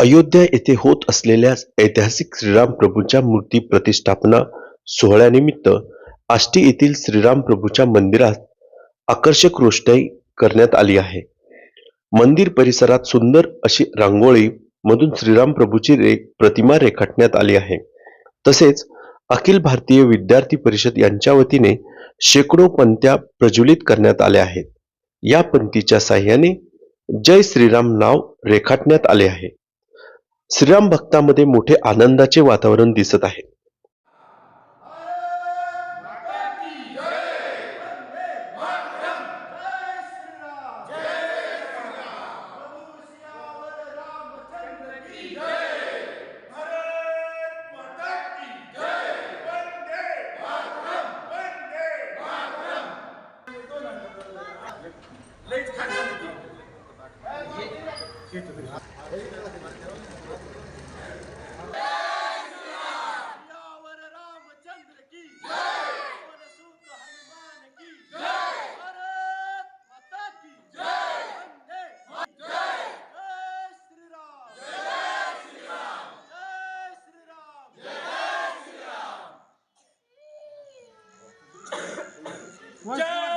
अयोध्या येथे होत असलेल्या ऐतिहासिक श्रीराम प्रभूंच्या मूर्ती प्रतिष्ठापना सोहळ्यानिमित्त आष्टी येथील श्रीराम प्रभूच्या मंदिरात आकर्षक रोषणाई करण्यात आली आहे. मंदिर परिसरात सुंदर अशी रांगोळी मधून श्रीराम प्रभूची रे प्रतिमा रेखाटण्यात आली आहे. तसेच अखिल भारतीय विद्यार्थी परिषद यांच्या वतीने शेकडो पंत्या प्रज्वलित करण्यात आल्या आहेत. या पंथीच्या साह्याने जय श्रीराम नाव रेखाटण्यात आले आहे. श्रीराम भक्तामध्ये मोठे आनंदाचे वातावरण दिसत आहे Yeah! What?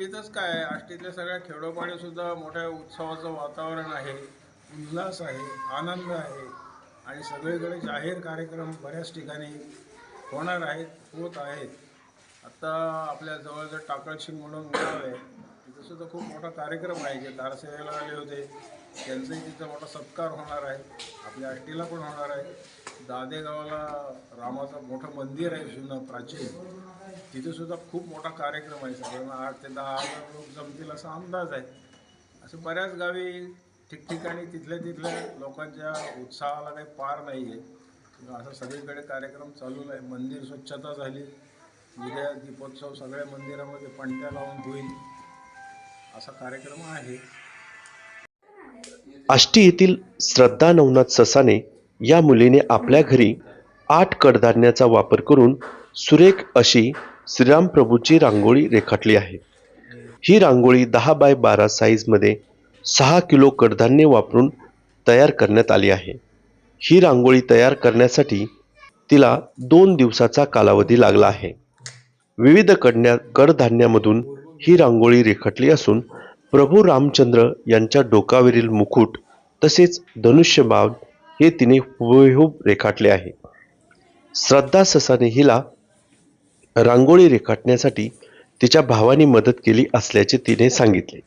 आष्टीतच काय आष्टीतल्या सगळ्या खेडोपाडीसुद्धा मोठ्या उत्सवाचं वातावरण आहे उल्हास आहे आनंद आहे आणि सगळीकडे जाहीर कार्यक्रम बऱ्याच ठिकाणी होणार आहेत होत आहेत. आत्ता आपल्या जवळजवळ टाकळशिंग म्हणून गाव आहे तिथंसुद्धा खूप मोठा कार्यक्रम आहे जे दारसेवेला आले होते. त्यांचाही तिथं मोठा सत्कार होणार आहे. आपल्या आष्टीला पण होणार आहे. दादे गावाला रामाचं मोठं मंदिर आहे जुनं प्राचीन. तिथे सुद्धा खूप मोठा कार्यक्रम आहे. साधारण आठ ते दहा हजार लोक जमतील असा अंदाज आहे. असं बऱ्याच गावी ठिकठिकाणी तिथल्या तिथल्या लोकांच्या उत्साहाला काही पार नाही आहे असं सगळीकडे कार्यक्रम चालू आहे. मंदिर स्वच्छता झाली. उद्या दीपोत्सव सगळ्या मंदिरामध्ये पणत्या लावून होईल. असा कार्यक्रम आहे. आष्टी येथील श्रद्धा नवनाथ ससाने या मुलीने आपल्या घरी आठ कडधान्याचा वापर करून सुरेख अशी श्रीराम प्रभूची रांगोळी रेखाटली आहे. ही रांगोळी दहा बाय बारा साईजमध्ये सहा किलो कडधान्य वापरून तयार करण्यात आली आहे. ही रांगोळी तयार करण्यासाठी तिला दोन दिवसाचा कालावधी लागला आहे. विविध कडण्या कडधान्यामधून ही रांगोळी रेखाटली असून प्रभू रामचंद्र यांच्या डोकावरील मुकुट तसेच धनुष्यबाब हे तिने हुबेहूब रेखाटले आहे. श्रद्धा ससाने हिला रांगोळी रेखाटण्यासाठी तिच्या भावाने मदत केली असल्याचे तिने सांगितले.